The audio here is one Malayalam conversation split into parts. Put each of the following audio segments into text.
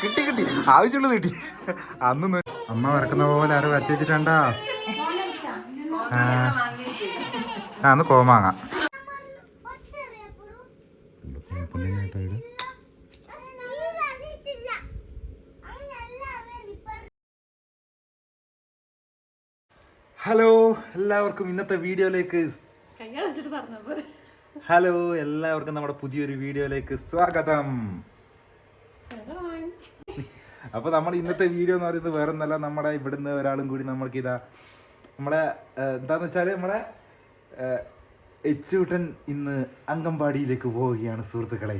കിട്ടി കിട്ടി. ആവശ്യമുള്ളത് കിട്ടി. അന്ന് അമ്മ വരക്കുന്ന പോലെ ആരും വരച്ചു വെച്ചിട്ടുണ്ടാ? ആ. അന്ന് കോമാങ്ങ ഹലോ എല്ലാവർക്കും ഇന്നത്തെ വീഡിയോയിലേക്ക് ഹലോ എല്ലാവർക്കും നമ്മുടെ പുതിയൊരു വീഡിയോയിലേക്ക് സ്വാഗതം. അപ്പൊ നമ്മൾ ഇന്നത്തെ വീഡിയോ എന്ന് പറയുന്നത് വേറെ ഒന്നല്ല നമ്മുടെ ഇവിടുന്ന് ഒരാളും കൂടി നമ്മൾക്ക് ഇതാ നമ്മളെ എന്താന്ന് വെച്ചാൽ നമ്മുടെ എച്ചൂട്ടൻ ഇന്ന് അംഗൻവാടിയിലേക്ക് പോവുകയാണ് സുഹൃത്തുക്കളെ.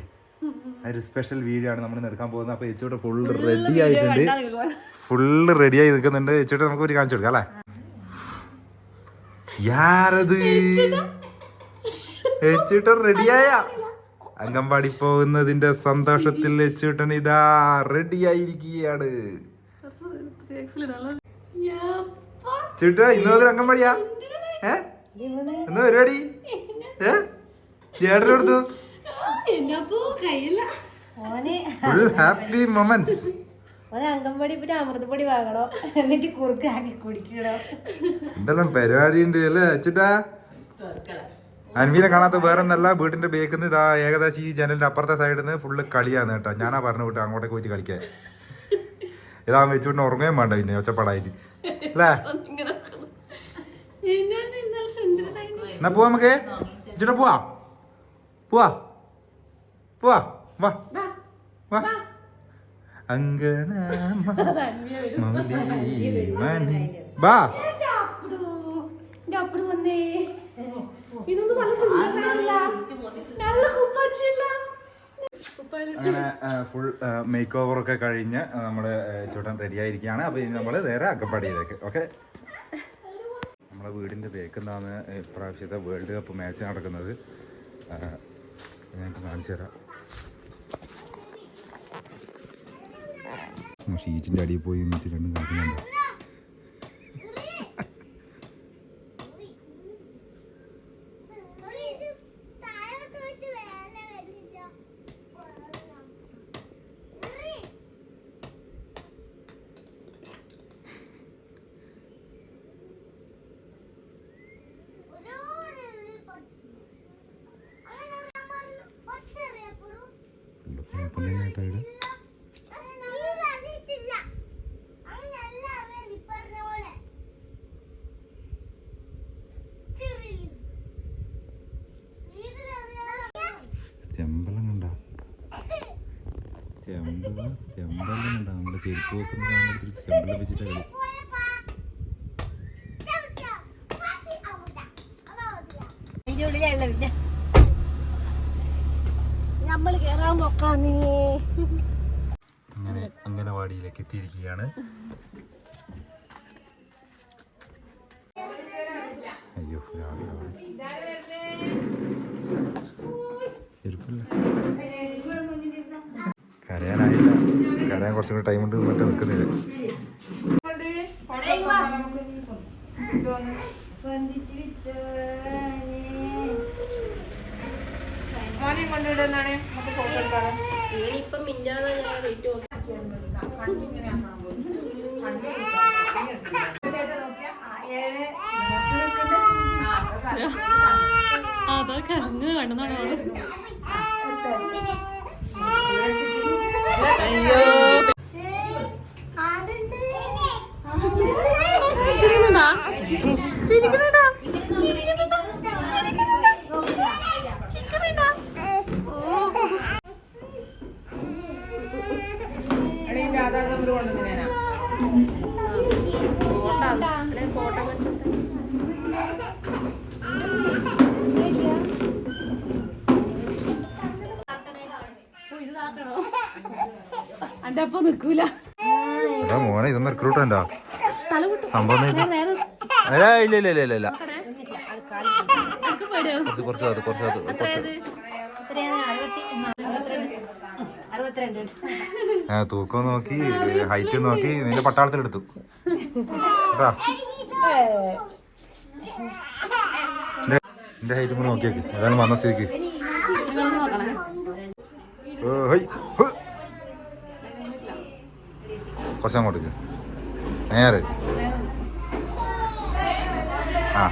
ഒരു സ്പെഷ്യൽ വീഡിയോ ആണ് നമ്മൾ എടുക്കാൻ പോകുന്നത്. അപ്പൊ എച്ചൂട്ടൻ ഫുൾ റെഡി ആയിട്ടുണ്ട്. ഫുള്ള് റെഡി ആയി നിൽക്കുന്നുണ്ട്. എച്ചൂട്ടൻ നമുക്ക് ഒരു കാണിച്ചു കൊടുക്കാം അല്ലേ? യാരത്? എച്ചൂട്ടൻ. റെഡിയായ അംഗൻവാടി പോകുന്നതിന്റെ സന്തോഷത്തിൽ ചേട്ടൻ ഇതാ റെഡി ആയിരിക്കുകയാണ്. ചേട്ടാ ഇന്ന് മുതൽ അംഗൻവാടിയാ? ഏ? എന്നാ പരിപാടി? ഏ? ചേട്ടൻ ഫുൾ ഹാപ്പി മൊമെന്റ്സ് ഓന് അംഗൻവാടി പിന്നെ അമൃതപ്പൊടി വാങ്ങണോ? എന്നിട്ട് കുറുക്കാക്കി കുടിക്കണോ? എന്തെല്ലാം പരിപാടി ഉണ്ട് അല്ലേ? ചേട്ടാ. അൻവീനെ കാണാത്ത വേറെ ഒന്നല്ല വീട്ടിന്റെ ബേക്കിൽ നിന്ന് ഇതാ ഏകദേശം ഈ ജനലിന്റെ അപ്പുറത്തെ സൈഡിൽ നിന്ന് ഫുള്ള് കളിയാണ് കേട്ടോ. ഞാനാ പറഞ്ഞു വിട്ടു അങ്ങോട്ടേക്ക് പോയിട്ട് കളിക്കാൻ. ഇതാ വെച്ചുകൊണ്ട് ഉറങ്ങുകയും വേണ്ട പിന്നെ ഒച്ചപ്പാടായിട്ട്. അല്ലേ? എന്നാ പോവാ നമുക്ക്? ഇച്ചിട്ട് പോവാ. പോവാ. പോവാ. വാ. വാ. അങ്കണ മണി. വാ. അങ്ങനെ ഫുൾ മേക്ക് ഓവർ ഒക്കെ കഴിഞ്ഞ് നമ്മൾ ചേട്ടൻ റെഡി ആയിരിക്കുകയാണ്. അപ്പോൾ ഇനി നമ്മൾ നേരെ അക്കപ്പാടിയിലേക്ക് ഓക്കെ നമ്മളെ വീടിന്റെ ബേക്കെന്താണ് ഇപ്രാവശ്യത്തെ വേൾഡ് കപ്പ് മാച്ച് നടക്കുന്നത്. ഞങ്ങൾക്ക് കാണിച്ചു തരാം. ഷീറ്റിന്റെ അടിയിൽ പോയി നിന്നിട്ട് രണ്ടും കളിക്കുന്നുണ്ട് സ്റ്റെമ്പെല്ലാം കണ്ട. സ്റ്റെമ്പ് സ്റ്റെമ്പെല്ലാം കണ്ട. നമ്മുടെ ചെരുപ്പ് വെക്കുന്ന സാധനത്തിൽ സ്റ്റെമ്പെല്ലാം വെച്ചിട്ട് കളി. ഉള്ളിലല്ല പിന്നെ നമ്മൾ കേറാൻ നോക്കാന്നേ അങ്ങനെ അംഗനവാടിയിലേക്ക് എത്തിയിരിക്കുകയാണ്. അയ്യോ. ചെരുപ്പല്ല? കരയാനായില്ല. കരയാൻ കുറച്ചും കൂടി ടൈം ഉണ്ട്. എന്നിട്ട് നിൽക്കുന്നില്ല ബന്ധിച്ച് മോനെയും കൊണ്ടുവിടുന്നാണ് നമുക്ക് ഫോട്ടോ എടുക്കാറ് ഇവനിപ്പം മിഞ്ഞാന്ന് ഞാൻ വെയിറ്റ് അതാ കരഞ്ഞു കണ്ടെന്നാണോ ചിരിക്കുന്നുണ്ടാ അപ്പൊ നിക്കൂല. മോനെ ഇതൊന്നും റിക്രൂട്ട്മെന്റാ സംഭവം ഇല്ല. ഇല്ല ഇല്ല ഇല്ല കുറച്ച് കുറച്ച് അത് കുറച്ച് അത് കുറച്ച്. തൂക്കം നോക്കി ഹൈറ്റ് നോക്കി നിന്റെ പട്ടാളത്തിലെടുത്തു. കേട്ടാ എന്റെ ഹൈറ്റ് കൂടെ നോക്കിയേക്ക്. ഏതായാലും വന്ന സ്ഥിതിക്ക്. ഹ്. കുറച്ചങ്ങോട്ടേക്ക് നേരെ. ആ.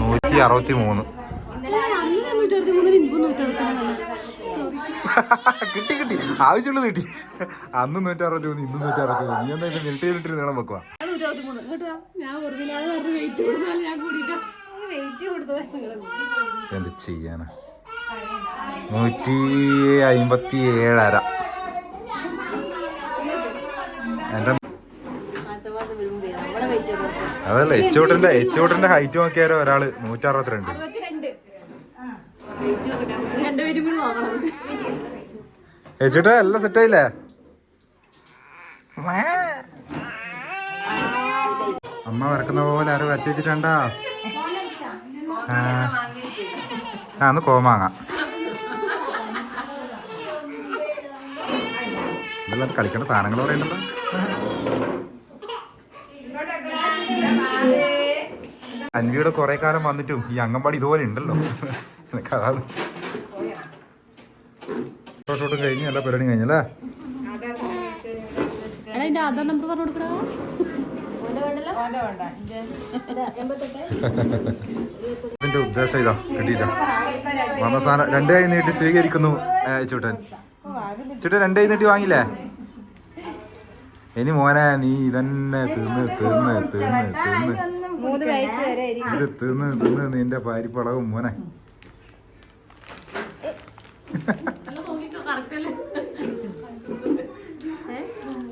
നൂറ്റി അറുപത്തി മൂന്ന് കിട്ടി കിട്ടി. ആവശ്യമുള്ളത് കിട്ടി. അന്ന് നൂറ്റി അറുപത്തി മൂന്ന് ഇന്ന് നൂറ്റി അറുപത്തി മൂന്ന് നീ എന്തായാലും മിനിറ്റ് മിനിറ്റ് നീളം വെക്കുക കൊടുത്തു എന്ത് ചെയ്യാനാ? നൂറ്റി അമ്പത്തി ഏഴര എന്റെ അതല്ല എച്ചോട്ടന്റെ എച്ചോട്ടന്റെ ഹൈറ്റ് നോക്കിയാലോ ഒരാൾ നൂറ്റി അറുപത്തിരണ്ട് വെയിറ്റ് അല്ല സെറ്റ് ആയില്ലേ? കൂടി നോക്കണം എച്ചോട്ട എല്ലാം സെറ്റായില്ലേ അമ്മ വരക്കുന്ന പോലെ ആരും വരച്ചു വെച്ചിട്ടുണ്ടാ? ആ. ഒന്ന് കോമാങ്ങ കളിക്കേണ്ട സാധനങ്ങൾ പറയണ്ടല്ലോ അൻവിയുടെ കുറെ കാലം വന്നിട്ടും ഈ അംഗൻവാടി ഇതുപോലെ ഉണ്ടല്ലോ. അതാണ്. ഫോട്ടോട്ടും കഴിഞ്ഞ് എല്ലാ പരിപാടിയും കഴിഞ്ഞല്ലേ? ആധാർ നമ്പർ പറഞ്ഞു കൊടുക്കണോ ഇതിന്റെ ഉദ്ദേശം ഇതാ കിട്ടിയില്ല. വന്ന സാധനം രണ്ട് കൈ നീട്ടി സ്വീകരിക്കുന്നു ചുട്ടൻ. ചുട്ടൻ രണ്ടു രണ്ട് കൈ നീട്ടി വാങ്ങില്ലേ ഇനി മോനെ നീ ഇതന്നെ തിന്ന് തിന്ന് തിന്ന് തിന്ന്. ഇത് തിന്ന് തിന്ന് നിന്റെ പാരിപ്പളവും മോനെ.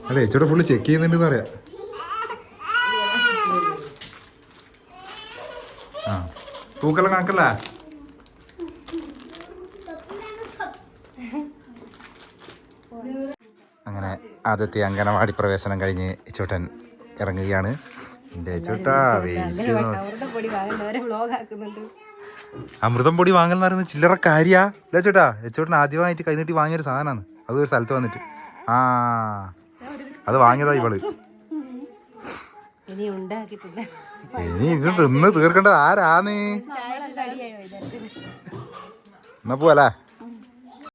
അല്ല ചേച്ചോടെ ഫുള്ള് ചെക്ക് ചെയ്യുന്നുണ്ടെന്ന് അറിയാം ആ. തൂക്കെല്ലാം കണക്കല്ലേ അങ്ങനെ ആദ്യത്തെ അങ്കനവാടി പ്രവേശനം കഴിഞ്ഞ് ചേട്ടൻ ഇറങ്ങുകയാണ്. എന്റെ ചേട്ടാ വെയിറ്റ് അമൃതം പൊടി വാങ്ങൽ എന്ന് പറയുന്നത് ചില്ലറ കാര്യാ. അല്ലേ ചേട്ടാ ചേട്ടൻ ആദ്യമായിട്ട് കൈനീട്ടി വാങ്ങിയൊരു സാധനമാണ് അത് ഒരു സ്ഥലത്ത് വന്നിട്ട്. ആ അത് വാങ്ങിയതാ ഇവൾ. ഇനി ഇത് തിന്ന് തീർക്കേണ്ടത് ആരാന്ന്? എന്നാ പോവല്ലേ